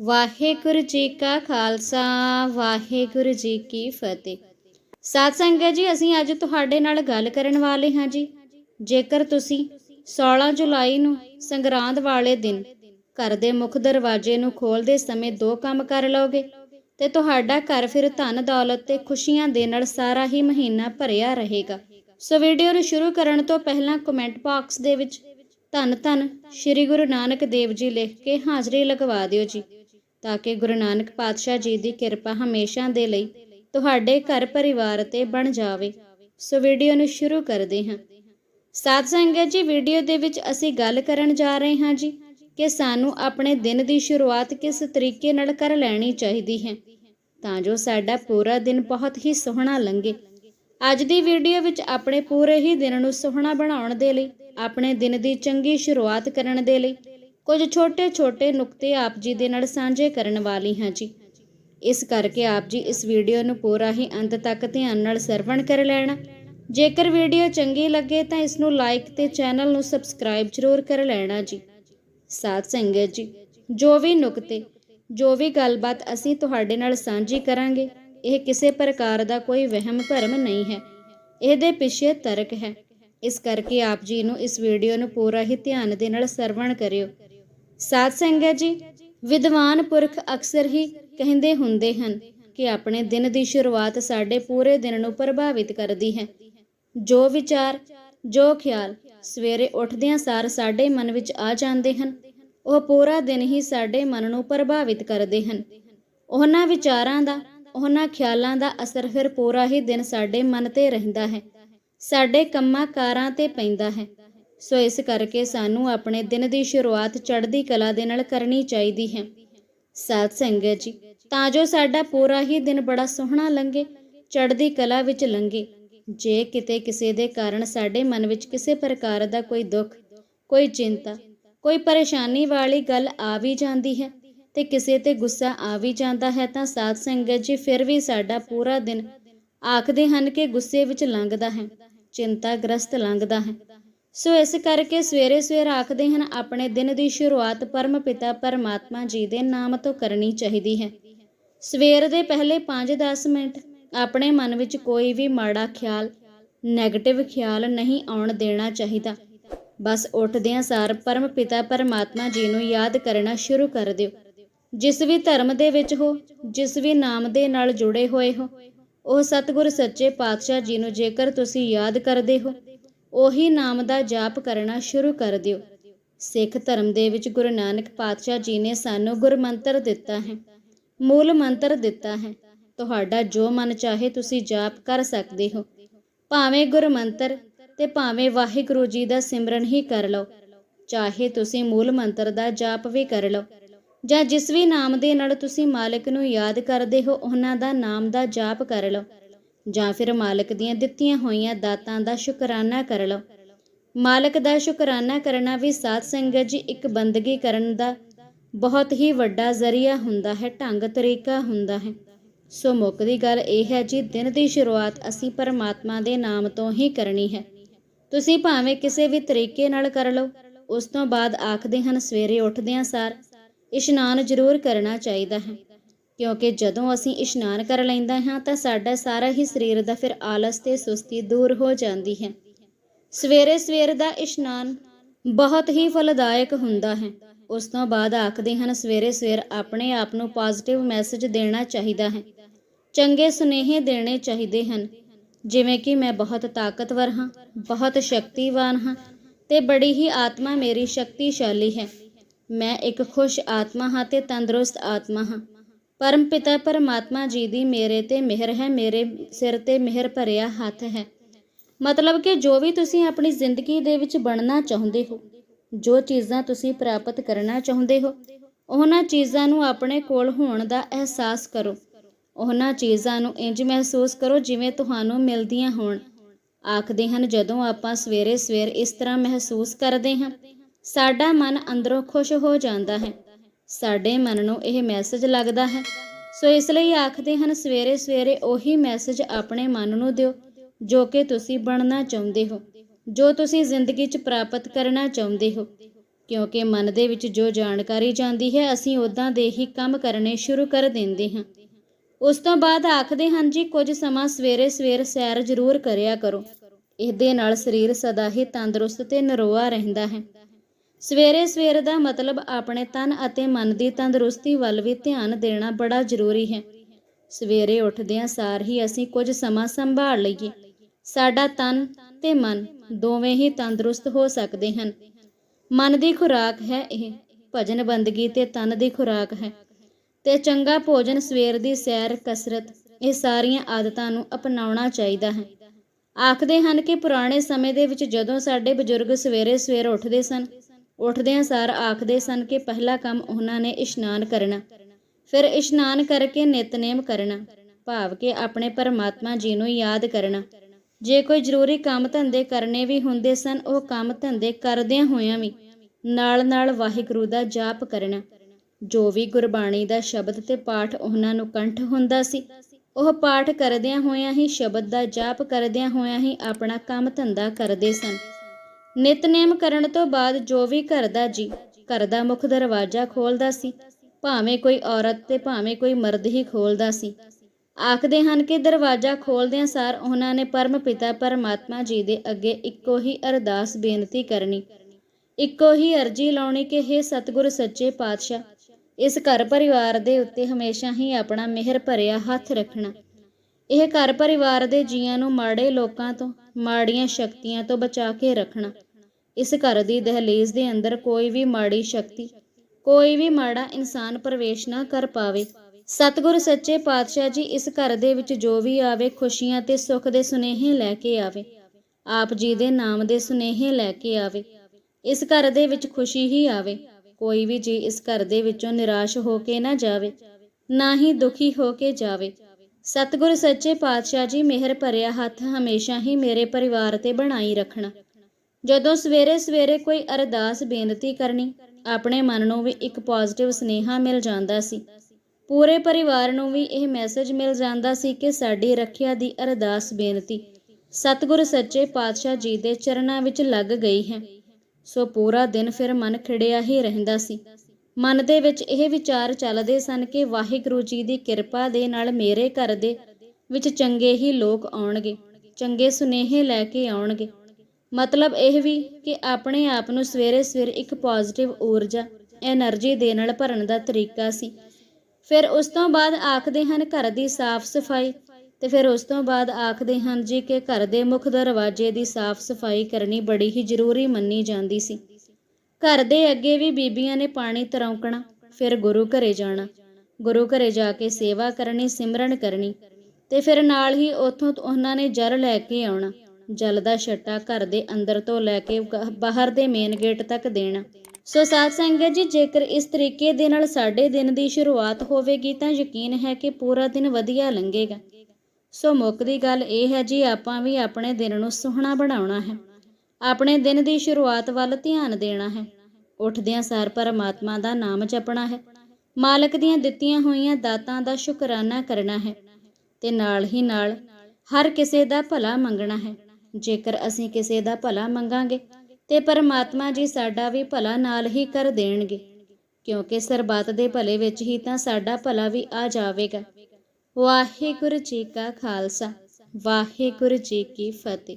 ਵਾਹਿਗੁਰੂ ਜੀ ਕਾ ਖਾਲਸਾ, ਵਾਹਿਗੁਰੂ ਜੀ ਕੀ ਫਤਿਹ। ਸਾਧ ਸੰਗਤ ਜੀ, ਅਸੀਂ ਅੱਜ ਤੁਹਾਡੇ ਨਾਲ ਗੱਲ ਕਰਨ ਵਾਲੇ ਹਾਂ ਜੀ। ਜੇਕਰ ਤੁਸੀਂ 16 ਜੁਲਾਈ ਨੂੰ ਸੰਗਰਾਂਦ ਵਾਲੇ ਦਿਨ ਘਰ ਦੇ ਮੁੱਖ ਦਰਵਾਜ਼ੇ ਨੂੰ ਖੋਲਦੇ ਸਮੇਂ ਦੋ ਕੰਮ ਕਰ ਲਓਗੇ, ਤੇ ਤੁਹਾਡਾ ਘਰ ਫਿਰ ਧਨ ਦੌਲਤ ਤੇ ਖੁਸ਼ੀਆਂ ਦੇ ਨਾਲ ਸਾਰਾ ਹੀ ਮਹੀਨਾ ਭਰਿਆ ਰਹੇਗਾ। ਸੋ ਵੀਡੀਓ ਨੂੰ ਸ਼ੁਰੂ ਕਰਨ ਤੋਂ ਪਹਿਲਾਂ ਕਮੈਂਟ ਬਾਕਸ ਦੇ ਵਿੱਚ ਧੰਨ ਧੰਨ ਸ੍ਰੀ ਗੁਰੂ ਨਾਨਕ ਦੇਵ ਜੀ ਲਿਖ ਕੇ ਹਾਜ਼ਰੀ ਲਗਵਾ ਦਿਓ ਜੀ। ਤਾਂ ਕਿ ਗੁਰੂ ਨਾਨਕ ਪਾਤਸ਼ਾਹ ਜੀ ਦੀ ਕਿਰਪਾ ਹਮੇਸ਼ਾ ਦੇ ਲਈ ਤੁਹਾਡੇ ਘਰ ਪਰਿਵਾਰ ਤੇ ਬਣ ਜਾਵੇ। ਸੋ ਵੀਡੀਓ ਨੂੰ ਸ਼ੁਰੂ ਕਰਦੇ ਹਾਂ। ਸਾਧ ਸੰਗਤ ਜੀ, ਵੀਡੀਓ ਦੇ ਵਿੱਚ ਅਸੀਂ ਗੱਲ ਕਰਨ ਜਾ ਰਹੇ ਹਾਂ ਜੀ ਕਿ ਸਾਨੂੰ ਆਪਣੇ ਦਿਨ ਦੀ ਸ਼ੁਰੂਆਤ ਕਿਸ ਤਰੀਕੇ ਨਾਲ ਕਰ ਲੈਣੀ ਚਾਹੀਦੀ ਹੈ, ਤਾਂ ਜੋ ਸਾਡਾ ਪੂਰਾ ਦਿਨ ਬਹੁਤ ਹੀ ਸੋਹਣਾ ਲੰਘੇ। ਅੱਜ ਦੀ ਵੀਡੀਓ ਵਿੱਚ ਆਪਣੇ ਪੂਰੇ ਹੀ ਦਿਨ ਨੂੰ ਸੋਹਣਾ ਬਣਾਉਣ ਦੇ ਲਈ, ਆਪਣੇ ਦਿਨ ਦੀ ਚੰਗੀ ਸ਼ੁਰੂਆਤ ਕਰਨ ਦੇ ਲਈ ਕੁਝ ਛੋਟੇ-ਛੋਟੇ ਨੁਕਤੇ ਆਪ ਜੀ ਦੇ ਨਾਲ ਸਾਂਝੇ ਕਰਨ ਵਾਲੀ ਹਾਂ ਜੀ। ਇਸ ਕਰਕੇ ਆਪ ਜੀ ਇਸ ਵੀਡੀਓ ਨੂੰ ਪੂਰਾ ਹੀ ਅੰਤ ਤੱਕ ਧਿਆਨ ਨਾਲ ਸਰਵਣ ਕਰ ਲੈਣਾ। ਜੇਕਰ ਵੀਡੀਓ ਚੰਗੀ ਲੱਗੇ ਤਾਂ ਇਸ ਨੂੰ ਲਾਈਕ ਤੇ ਚੈਨਲ ਨੂੰ ਸਬਸਕ੍ਰਾਈਬ ਜ਼ਰੂਰ ਕਰ ਲੈਣਾ ਜੀ। ਸਾਧ ਸੰਗਤ ਜੀ, ਜੋ ਵੀ ਨੁਕਤੇ, ਜੋ ਵੀ ਗੱਲਬਾਤ ਅਸੀਂ ਤੁਹਾਡੇ ਨਾਲ ਸਾਂਝੀ ਕਰਾਂਗੇ, ਇਹ ਕਿਸੇ ਪ੍ਰਕਾਰ ਦਾ ਕੋਈ ਵਹਿਮ ਭਰਮ ਨਹੀਂ ਹੈ। ਇਹਦੇ ਪਿੱਛੇ ਤਰਕ ਹੈ। ਇਸ ਕਰਕੇ ਆਪ ਜੀ ਨੂੰ ਇਸ ਵੀਡੀਓ ਨੂੰ ਪੂਰਾ ਹੀ ਧਿਆਨ ਦੇ ਨਾਲ ਸਰਵਣ ਕਰਿਓ। ਸਾਧ ਸੰਗਤ ਜੀ, ਵਿਦਵਾਨ ਪੁਰਖ ਅਕਸਰ ਹੀ ਕਹਿੰਦੇ ਹੁੰਦੇ ਹਨ ਕਿ ਆਪਣੇ ਦਿਨ ਦੀ ਸ਼ੁਰੂਆਤ ਸਾਡੇ ਪੂਰੇ ਦਿਨ ਨੂੰ ਪ੍ਰਭਾਵਿਤ ਕਰਦੀ ਹੈ। ਜੋ ਵਿਚਾਰ, ਜੋ ਖਿਆਲ ਸਵੇਰੇ ਉੱਠਦਿਆਂ ਸਾਰ ਸਾਡੇ ਮਨ ਵਿੱਚ ਆ ਜਾਂਦੇ ਹਨ, ਉਹ ਪੂਰਾ ਦਿਨ ਹੀ ਸਾਡੇ ਮਨ ਨੂੰ ਪ੍ਰਭਾਵਿਤ ਕਰਦੇ ਹਨ। ਉਹਨਾਂ ਵਿਚਾਰਾਂ ਦਾ, ਉਹਨਾਂ ਖਿਆਲਾਂ ਦਾ ਅਸਰ ਫਿਰ ਪੂਰਾ ਹੀ ਦਿਨ ਸਾਡੇ ਮਨ ਤੇ ਰਹਿੰਦਾ ਹੈ। ਸਾਡੇ ਕੰਮਾਂ ਕਾਰਾਂ ਤੇ ਪੈਂਦਾ ਹੈ। ਸੋ ਇਸ ਕਰਕੇ ਸਾਨੂੰ ਆਪਣੇ ਦਿਨ ਦੀ ਸ਼ੁਰੂਆਤ ਚੜ੍ਹਦੀ ਕਲਾ ਦੇ ਨਾਲ ਕਰਨੀ ਚਾਹੀਦੀ ਹੈ। ਸਾਧ ਸੰਗਤ ਜੀ, ਤਾਂ ਜੋ ਸਾਡਾ ਪੂਰਾ ਹੀ ਦਿਨ ਬੜਾ ਸੋਹਣਾ ਲੰਘੇ, ਚੜ੍ਹਦੀ ਕਲਾ ਵਿੱਚ ਲੰਘੇ। ਜੇ ਕਿਤੇ ਕਿਸੇ ਦੇ ਕਾਰਨ ਸਾਡੇ ਮਨ ਵਿੱਚ ਕਿਸੇ ਪ੍ਰਕਾਰ ਦਾ ਕੋਈ ਦੁੱਖ, ਕੋਈ ਚਿੰਤਾ, ਕੋਈ ਪਰੇਸ਼ਾਨੀ ਵਾਲੀ ਗੱਲ ਆ ਵੀ ਜਾਂਦੀ ਹੈ ਤੇ ਕਿਸੇ ਤੇ ਗੁੱਸਾ ਆ ਵੀ ਜਾਂਦਾ ਹੈ, ਤਾਂ ਸਾਧ ਸੰਗਤ ਜੀ ਫਿਰ ਵੀ ਸਾਡਾ ਪੂਰਾ ਦਿਨ ਆਖਦੇ ਹਨ ਕਿ ਗੁੱਸੇ ਵਿੱਚ ਲੰਘਦਾ ਹੈ, ਚਿੰਤਾਗ੍ਰਸਤ ਲੰਘਦਾ ਹੈ। ਸੋ ਇਸ ਕਰਕੇ ਸਵੇਰੇ ਸਵੇਰ ਆਖਦੇ ਹਨ, ਆਪਣੇ ਦਿਨ ਦੀ ਸ਼ੁਰੂਆਤ ਪਰਮ ਪਿਤਾ ਪਰਮਾਤਮਾ ਜੀ ਦੇ ਨਾਮ ਤੋਂ ਕਰਨੀ ਚਾਹੀਦੀ ਹੈ। ਸਵੇਰ ਦੇ ਪਹਿਲੇ 5-10 ਮਿੰਟ ਆਪਣੇ ਮਨ ਵਿੱਚ ਕੋਈ ਵੀ ਮਾੜਾ ਖਿਆਲ 네ਗੇਟਿਵ ਖਿਆਲ ਨਹੀਂ ਆਉਣ ਦੇਣਾ ਚਾਹੀਦਾ। ਬਸ ਉੱਠਦਿਆਂ ਸਾਰ ਪਰਮ ਪਿਤਾ ਪਰਮਾਤਮਾ ਜੀ ਨੂੰ ਯਾਦ ਕਰਨਾ ਸ਼ੁਰੂ ਕਰ ਦਿਓ। ਜਿਸ ਵੀ ਧਰਮ ਦੇ ਵਿੱਚ ਹੋ, ਜਿਸ ਵੀ ਨਾਮ ਦੇ ਨਾਲ ਜੁੜੇ ਹੋਏ ਹੋ, ਉਹ ਸਤਿਗੁਰ ਸੱਚੇ ਪਾਤਸ਼ਾਹ ਜੀ ਨੂੰ ਜੇਕਰ ਤੁਸੀਂ ਯਾਦ ਕਰਦੇ ਹੋ ਉਹੀ ਨਾਮ ਦਾ ਜਾਪ ਕਰਨਾ ਸ਼ੁਰੂ ਕਰ ਦਿਓ। ਸਿੱਖ ਧਰਮ ਦੇ ਵਿੱਚ ਗੁਰੂ ਨਾਨਕ ਪਾਤਸ਼ਾਹ ਜੀ ਨੇ ਸਾਨੂੰ ਗੁਰਮੰਤਰ ਦਿੱਤਾ ਹੈ। ਮੂਲ ਮੰਤਰ ਦਿੱਤਾ ਹੈ, ਤੁਹਾਡਾ ਜੋ ਮਨ ਚਾਹੇ ਤੁਸੀਂ ਜਾਪ ਕਰ ਸਕਦੇ ਹੋ। ਭਾਵੇਂ ਗੁਰਮੰਤਰ ਤੇ ਭਾਵੇਂ ਵਾਹਿਗੁਰੂ ਜੀ ਦਾ ਸਿਮਰਨ ਹੀ ਕਰ ਲਓ। ਚਾਹੇ ਤੁਸੀਂ ਮੂਲ ਮੰਤਰ ਦਾ ਜਾਪ ਵੀ ਕਰ ਲਓ। ਜਾਂ ਜਿਸ ਵੀ ਨਾਮ ਦੇ ਨਾਲ ਤੁਸੀਂ ਮਾਲਕ ਨੂੰ ਯਾਦ ਕਰਦੇ ਹੋ, ਉਹਨਾਂ ਦਾ ਨਾਮ ਦਾ ਜਾਪ ਕਰ ਲਓ। ਜਾਂ ਫਿਰ ਮਾਲਕ ਦੀਆਂ ਦਿੱਤੀਆਂ ਹੋਈਆਂ ਦਾਤਾਂ ਦਾ ਸ਼ੁਕਰਾਨਾ ਕਰ ਲਓ। ਮਾਲਕ ਦਾ ਸ਼ੁਕਰਾਨਾ ਕਰਨਾ ਵੀ ਸਾਧ ਸੰਗਤ ਜੀ ਇੱਕ ਬੰਦਗੀ ਕਰਨ ਦਾ ਬਹੁਤ ਹੀ ਵੱਡਾ ਜ਼ਰੀਆ ਹੁੰਦਾ ਹੈ, ਢੰਗ ਤਰੀਕਾ ਹੁੰਦਾ ਹੈ। ਸੋ ਮੁੱਕਦੀ ਗੱਲ ਇਹ ਹੈ ਜੀ, ਦਿਨ ਦੀ ਸ਼ੁਰੂਆਤ ਅਸੀਂ ਪਰਮਾਤਮਾ ਦੇ ਨਾਮ ਤੋਂ ਹੀ ਕਰਨੀ ਹੈ। ਤੁਸੀਂ ਭਾਵੇਂ ਕਿਸੇ ਵੀ ਤਰੀਕੇ ਨਾਲ ਕਰ ਲਓ, ਉਸ ਤੋਂ ਬਾਅਦ ਆਖਦੇ ਹਨ, ਸਵੇਰੇ ਉੱਠਦਿਆਂ ਸਾਰ ਇਸ਼ਨਾਨ ਜ਼ਰੂਰ ਕਰਨਾ ਚਾਹੀਦਾ ਹੈ। ਕਿਉਂਕਿ ਜਦੋਂ ਅਸੀਂ ਇਸ਼ਨਾਨ ਕਰ ਲੈਂਦਾ ਹਾਂ ਤਾਂ ਸਾਡਾ ਸਾਰਾ ਹੀ ਸਰੀਰ ਦਾ ਫਿਰ ਆਲਸ ਤੇ ਸੁਸਤੀ ਦੂਰ ਹੋ ਜਾਂਦੀ ਹੈ। ਸਵੇਰੇ ਸਵੇਰ ਦਾ ਇਸ਼ਨਾਨ ਬਹੁਤ ਹੀ ਫਲਦਾਇਕ ਹੁੰਦਾ ਹੈ। ਉਸ ਤੋਂ ਬਾਅਦ ਆਖਦੇ ਹਨ, ਸਵੇਰੇ ਸਵੇਰ ਆਪਣੇ ਆਪ ਨੂੰ ਪੋਜ਼ਿਟਿਵ ਮੈਸੇਜ ਦੇਣਾ ਚਾਹੀਦਾ ਹੈ। ਚੰਗੇ ਸੁਨੇਹੇ ਦੇਣੇ ਚਾਹੀਦੇ ਹਨ। ਜਿਵੇਂ ਕਿ ਮੈਂ ਬਹੁਤ ਤਾਕਤਵਰ ਹਾਂ, ਬਹੁਤ ਸ਼ਕਤੀਵਾਨ ਹਾਂ ਤੇ ਬੜੀ ਹੀ ਆਤਮਾ ਮੇਰੀ ਸ਼ਕਤੀਸ਼ਾਲੀ ਹੈ। ਮੈਂ ਇੱਕ ਖੁਸ਼ ਆਤਮਾ ਹਾਂ ਤੇ ਤੰਦਰੁਸਤ ਆਤਮਾ ਹਾਂ। ਪਰਮ ਪਿਤਾ ਪਰਮਾਤਮਾ ਜੀ ਦੀ ਮੇਰੇ ਤੇ ਮਿਹਰ ਹੈ, ਮੇਰੇ ਸਿਰ ਤੇ ਮਿਹਰ ਭਰਿਆ ਹੱਥ ਹੈ। ਮਤਲਬ ਕਿ ਜੋ ਵੀ ਤੁਸੀਂ ਆਪਣੀ ਜ਼ਿੰਦਗੀ ਦੇ ਵਿੱਚ ਬਣਨਾ ਚਾਹੁੰਦੇ ਹੋ, ਜੋ ਚੀਜ਼ਾਂ ਤੁਸੀਂ ਪ੍ਰਾਪਤ ਕਰਨਾ ਚਾਹੁੰਦੇ ਹੋ, ਉਹਨਾਂ ਚੀਜ਼ਾਂ ਨੂੰ ਆਪਣੇ ਕੋਲ ਹੋਣ ਦਾ ਅਹਿਸਾਸ ਕਰੋ। ਉਹਨਾਂ ਚੀਜ਼ਾਂ ਨੂੰ ਇੰਜ ਮਹਿਸੂਸ ਕਰੋ ਜਿਵੇਂ ਤੁਹਾਨੂੰ ਮਿਲਦੀਆਂ ਹੋਣ। ਆਖਦੇ ਹਨ, ਜਦੋਂ ਆਪਾਂ ਸਵੇਰੇ ਸਵੇਰ ਇਸ ਤਰ੍ਹਾਂ ਮਹਿਸੂਸ ਕਰਦੇ ਹਾਂ, ਸਾਡਾ ਮਨ ਅੰਦਰੋਂ ਖੁਸ਼ ਹੋ ਜਾਂਦਾ ਹੈ। ਸਾਡੇ ਮਨ ਨੂੰ ਇਹ ਮੈਸੇਜ ਲੱਗਦਾ ਹੈ। ਸੋ ਇਸ ਲਈ ਆਖਦੇ ਹਨ, ਸਵੇਰੇ ਸਵੇਰੇ ਉਹੀ ਮੈਸੇਜ ਆਪਣੇ ਮਨ ਨੂੰ ਦਿਓ, ਜੋ ਕਿ ਤੁਸੀਂ ਬਣਨਾ ਚਾਹੁੰਦੇ ਹੋ, ਜੋ ਤੁਸੀਂ ਜ਼ਿੰਦਗੀ 'ਚ ਪ੍ਰਾਪਤ ਕਰਨਾ ਚਾਹੁੰਦੇ ਹੋ। ਕਿਉਂਕਿ ਮਨ ਦੇ ਵਿੱਚ ਜੋ ਜਾਣਕਾਰੀ ਜਾਂਦੀ ਹੈ, ਅਸੀਂ ਉਦਾਂ ਦੇ ਹੀ ਕੰਮ ਕਰਨੇ ਸ਼ੁਰੂ ਕਰ ਦਿੰਦੇ ਹਾਂ। ਉਸ ਤੋਂ ਬਾਅਦ ਆਖਦੇ ਹਨ, ਜੀ, ਕੁਝ ਸਮਾਂ ਸਵੇਰੇ ਸਵੇਰ ਸੈਰ ਜ਼ਰੂਰ ਕਰਿਆ ਕਰੋ। ਇਹਦੇ ਨਾਲ ਸਰੀਰ ਸਦਾ ਹੀ ਤੰਦਰੁਸਤ ਤੇ ਨਰੋਆ ਰਹਿੰਦਾ ਹੈ। ਸਵੇਰੇ ਸਵੇਰ ਦਾ ਮਤਲਬ ਆਪਣੇ ਤਨ ਅਤੇ ਮਨ ਦੀ ਤੰਦਰੁਸਤੀ ਵੱਲ ਵੀ ਧਿਆਨ ਦੇਣਾ ਬੜਾ ਜ਼ਰੂਰੀ ਹੈ। ਸਵੇਰੇ ਉੱਠਦਿਆਂ ਸਾਰ ਹੀ ਅਸੀਂ ਕੁਝ ਸਮਾਂ ਸੰਭਾਲ ਲਈਏ। ਸਾਡਾ ਤਨ ਤੇ ਮਨ ਦੋਵੇਂ ਹੀ ਤੰਦਰੁਸਤ ਹੋ ਸਕਦੇ ਹਨ। ਮਨ ਦੀ ਖੁਰਾਕ ਹੈ ਇਹ, ਭਜਨ ਬੰਦਗੀ ਤੇ ਤਨ ਦੀ ਖੁਰਾਕ ਹੈ। ਤੇ ਚੰਗਾ ਭੋਜਨ ਸਵੇਰ ਦੀ ਸੈਰ, ਕਸਰਤ, ਇਹ ਸਾਰੀਆਂ ਆਦਤਾਂ ਨੂੰ ਅਪਣਾਉਣਾ ਚਾਹੀਦਾ ਹੈ। ਆਖਦੇ ਹਨ ਕਿ ਪੁਰਾਣੇ ਸਮੇਂ ਦੇ ਵਿੱਚ ਜਦੋਂ ਸਾਡੇ ਬਜ਼ੁਰਗ ਸਵੇਰੇ ਸਵੇਰ ਉੱਠਦੇ ਸਨ ਉੱਠਦਿਆਂ ਸਾਰ ਆਖਦੇ ਸਨ ਕਿ ਪਹਿਲਾ ਕੰਮ ਉਹਨਾਂ ਨੇ ਇਸ਼ਨਾਨ ਕਰਨਾ। ਫਿਰ ਇਸ਼ਨਾਨ ਕਰਕੇ ਨਿਤਨੇਮ ਕਰਨਾ, ਭਾਵ ਕਿ ਆਪਣੇ ਪਰਮਾਤਮਾ ਜੀ ਨੂੰ ਯਾਦ ਕਰਨਾ। ਜੇ ਕੋਈ ਜ਼ਰੂਰੀ ਕੰਮ ਧੰਦੇ ਕਰਨੇ ਵੀ ਹੁੰਦੇ ਸਨ, ਉਹ ਕੰਮ ਧੰਦੇ ਕਰਦਿਆਂ ਹੋਇਆਂ ਵੀ ਨਾਲ-ਨਾਲ ਵਾਹਿਗੁਰੂ ਦਾ ਜਾਪ ਕਰਨਾ। ਜੋ ਵੀ ਗੁਰਬਾਣੀ ਦਾ ਸ਼ਬਦ ਤੇ ਪਾਠ ਉਹਨਾਂ ਨੂੰ ਕੰਠ ਹੁੰਦਾ ਸੀ, ਉਹ ਪਾਠ ਕਰਦਿਆਂ ਹੋਇਆਂ ਹੀ ਸ਼ਬਦ ਦਾ ਜਾਪ ਕਰਦਿਆਂ ਹੋਇਆਂ ਹੀ ਆਪਣਾ ਕੰਮ ਧੰਦਾ ਕਰਦੇ ਸਨ। ਨਿਤਨੇਮ ਕਰਨ ਤੋਂ ਬਾਅਦ ਜੋ ਵੀ ਘਰ ਦਾ ਜੀ ਘਰ ਦਾ ਮੁੱਖ ਦਰਵਾਜ਼ਾ ਖੋਲਦਾ ਸੀ, ਭਾਵੇਂ ਕੋਈ ਔਰਤ ਤੇ ਭਾਵੇਂ ਕੋਈ ਮਰਦ ਹੀ ਖੋਲਦਾ ਸੀ। ਆਖਦੇ ਹਨ ਕਿ ਦਰਵਾਜ਼ਾ ਖੋਲਦਿਆਂ ਸਾਰ ਉਹਨਾਂ ਨੇ ਪਰਮ ਪਿਤਾ ਪਰਮਾਤਮਾ ਜੀ ਦੇ ਅੱਗੇ ਇੱਕੋ ਹੀ ਅਰਦਾਸ ਬੇਨਤੀ ਕਰਨੀ। ਇੱਕੋ ਹੀ ਅਰਜੀ ਲਾਉਣੀ ਕਿ हे ਸਤਿਗੁਰ ਸੱਚੇ ਪਾਤਸ਼ਾਹ, ਇਸ ਘਰ ਪਰਿਵਾਰ ਦੇ ਉੱਤੇ ਹਮੇਸ਼ਾ ਹੀ ਆਪਣਾ ਮਿਹਰ ਭਰਿਆ ਹੱਥ ਰੱਖਣਾ। ਇਹ ਘਰ ਪਰਿਵਾਰ ਦੇ ਜੀਆਂ ਨੂੰ ਮਾੜੇ ਲੋਕਾਂ ਤੋਂ, ਮਾੜੀਆਂ ਸ਼ਕਤੀਆਂ ਤੋਂ ਬਚਾ ਕੇ ਰੱਖਣਾ। ਇਸ ਘਰ ਦੀ ਦਹਲੀਜ਼ ਦੇ ਅੰਦਰ ਕੋਈ ਵੀ ਮਾੜੀ ਸ਼ਕਤੀ, ਕੋਈ ਵੀ ਮਾੜਾ ਇਨਸਾਨ ਪ੍ਰਵੇਸ਼ ਨਾ ਕਰ ਪਾਵੇ। ਸਤਿਗੁਰ ਸੱਚੇ ਪਾਤਸ਼ਾਹ ਜੀ ਇਸ ਘਰ ਦੇ ਵਿੱਚ ਜੋ ਵੀ ਆਵੇ, ਖੁਸ਼ੀਆਂ ਤੇ ਸੁੱਖ ਦੇ ਸੁਨੇਹੇ ਲੈ ਕੇ ਆਵੇ। ਆਪ ਜੀ ਦੇ ਨਾਮ ਦੇ ਸੁਨੇਹੇ ਲੈ ਕੇ ਆਵੇ। ਇਸ ਘਰ ਦੇ ਵਿੱਚ ਖੁਸ਼ੀ ਹੀ ਆਵੇ। ਕੋਈ ਵੀ ਜੀ ਇਸ ਘਰ ਦੇ ਵਿੱਚੋਂ ਨਿਰਾਸ਼ ਹੋ ਕੇ ਨਾ ਜਾਵੇ, ਨਾ ਹੀ ਦੁਖੀ ਹੋ ਕੇ ਜਾਵੇ। ਸਤਿਗੁਰ ਸੱਚੇ ਪਾਤਸ਼ਾਹ ਜੀ, ਮਿਹਰ ਭਰਿਆ ਹੱਥ ਹਮੇਸ਼ਾ ਹੀ ਮੇਰੇ ਪਰਿਵਾਰ ਤੇ ਬਣਾਈ ਰੱਖਣਾ। ਜਦੋਂ ਸਵੇਰੇ ਸਵੇਰੇ ਕੋਈ ਅਰਦਾਸ ਬੇਨਤੀ ਕਰਨੀ, ਆਪਣੇ ਮਨ ਨੂੰ ਵੀ ਇੱਕ ਪੋਜ਼ਿਟਿਵ ਸਨੇਹਾ ਮਿਲ ਜਾਂਦਾ ਸੀ। ਪੂਰੇ ਪਰਿਵਾਰ ਨੂੰ ਵੀ ਇਹ ਮੈਸੇਜ ਮਿਲ ਜਾਂਦਾ ਸੀ ਕਿ ਸਾਡੀ ਰੱਖਿਆ ਦੀ ਅਰਦਾਸ ਬੇਨਤੀ ਸਤਿਗੁਰ ਸੱਚੇ ਪਾਤਸ਼ਾਹ ਜੀ ਦੇ ਚਰਨਾਂ ਵਿੱਚ ਲੱਗ ਗਈ ਹੈ। ਸੋ ਪੂਰਾ ਦਿਨ ਫਿਰ ਮਨ ਖਿੜਿਆ ਹੀ ਰਹਿੰਦਾ ਸੀ। ਮਨ ਦੇ ਵਿੱਚ ਇਹ ਵਿਚਾਰ ਚੱਲਦੇ ਸਨ ਕਿ ਵਾਹਿਗੁਰੂ ਜੀ ਦੀ ਕਿਰਪਾ ਦੇ ਨਾਲ ਮੇਰੇ ਘਰ ਦੇ ਵਿੱਚ ਚੰਗੇ ਹੀ ਲੋਕ ਆਉਣਗੇ, ਚੰਗੇ ਸੁਨੇਹੇ ਲੈ ਕੇ ਆਉਣਗੇ। ਮਤਲਬ ਇਹ ਵੀ ਕਿ ਆਪਣੇ ਆਪ ਨੂੰ ਸਵੇਰੇ ਸਵੇਰੇ ਇੱਕ ਪੋਜ਼ਿਟਿਵ ਊਰਜਾ એનર્ਜੀ ਦੇ ਨਾਲ ਭਰਨ ਦਾ ਤਰੀਕਾ ਸੀ। ਫਿਰ ਉਸ ਤੋਂ ਬਾਅਦ ਆਖਦੇ ਹਨ ਘਰ ਦੀ ਸਾਫ਼ ਸਫ਼ਾਈ ਤੇ ਫਿਰ ਉਸ ਤੋਂ ਬਾਅਦ ਆਖਦੇ ਹਨ ਜੀ ਕਿ ਘਰ ਦੇ ਮੁੱਖ ਦਰਵਾਜ਼ੇ ਦੀ ਸਾਫ਼ ਸਫ਼ਾਈ ਕਰਨੀ ਬੜੀ ਹੀ ਜ਼ਰੂਰੀ ਮੰਨੀ ਜਾਂਦੀ ਸੀ। ਘਰ ਦੇ ਅੱਗੇ ਵੀ ਬੀਬੀਆਂ ਨੇ ਪਾਣੀ ਤਰੌਂਕਣਾ, ਫਿਰ ਗੁਰੂ ਘਰੇ ਜਾਣਾ। ਗੁਰੂ ਘਰੇ ਜਾ ਕੇ ਸੇਵਾ ਕਰਨੀ, ਸਿਮਰਨ ਕਰਨੀ ਤੇ ਫਿਰ ਨਾਲ ਹੀ ਉਥੋਂ ਉਹਨਾਂ ਨੇ ਜਲ ਲੈ ਕੇ ਆਉਣਾ। ਜਲ ਦਾ ਛੱਟਾ ਘਰ ਦੇ ਅੰਦਰ ਤੋਂ ਲੈ ਕੇ ਬਾਹਰ ਦੇ ਮੇਨ ਗੇਟ ਤੱਕ ਦੇਣਾ। ਸੋ ਸਾਧ ਸੰਗਤ ਜੀ, ਜੇਕਰ ਇਸ ਤਰੀਕੇ ਦੇ ਨਾਲ ਸਾਡੇ ਦਿਨ ਦੀ ਸ਼ੁਰੂਆਤ ਹੋਵੇਗੀ ਤਾਂ ਯਕੀਨ ਹੈ ਕਿ ਪੂਰਾ ਦਿਨ ਵਧੀਆ ਲੰਘੇਗਾ। ਸੋ ਮੁੱਕ ਦੀ ਗੱਲ ਇਹ ਹੈ ਜੀ, ਆਪਾਂ ਵੀ ਆਪਣੇ ਦਿਨ ਨੂੰ ਸੁਹਣਾ ਬਣਾਉਣਾ ਹੈ। ਆਪਣੇ ਦਿਨ ਦੀ ਸ਼ੁਰੂਆਤ ਵੱਲ ਧਿਆਨ ਦੇਣਾ ਹੈ। ਉੱਠਦਿਆਂ ਸਾਰ ਪਰਮਾਤਮਾ ਦਾ ਨਾਮ ਜਪਣਾ ਹੈ। ਮਾਲਕ ਦੀਆਂ ਦਿੱਤੀਆਂ ਹੋਈਆਂ ਦਾਤਾਂ ਦਾ ਸ਼ੁਕਰਾਨਾ ਕਰਨਾ ਹੈ ਤੇ ਨਾਲ ਹੀ ਨਾਲ ਹਰ ਕਿਸੇ ਦਾ ਭਲਾ ਮੰਗਣਾ ਹੈ। ਜੇਕਰ ਅਸੀਂ ਕਿਸੇ ਦਾ ਭਲਾ ਮੰਗਾਂਗੇ ਤੇ ਪਰਮਾਤਮਾ ਜੀ ਸਾਡਾ ਵੀ ਭਲਾ ਨਾਲ ਹੀ ਕਰ ਦੇਣਗੇ, ਕਿਉਂਕਿ ਸਰਬੱਤ ਦੇ ਭਲੇ ਵਿੱਚ ਹੀ ਤਾਂ ਸਾਡਾ ਭਲਾ ਵੀ ਆ ਜਾਵੇਗਾ। ਵਾਹਿਗੁਰੂ ਜੀ ਕਾ ਖਾਲਸਾ, ਵਾਹਿਗੁਰੂ ਜੀ ਕੀ ਫਤਿਹ।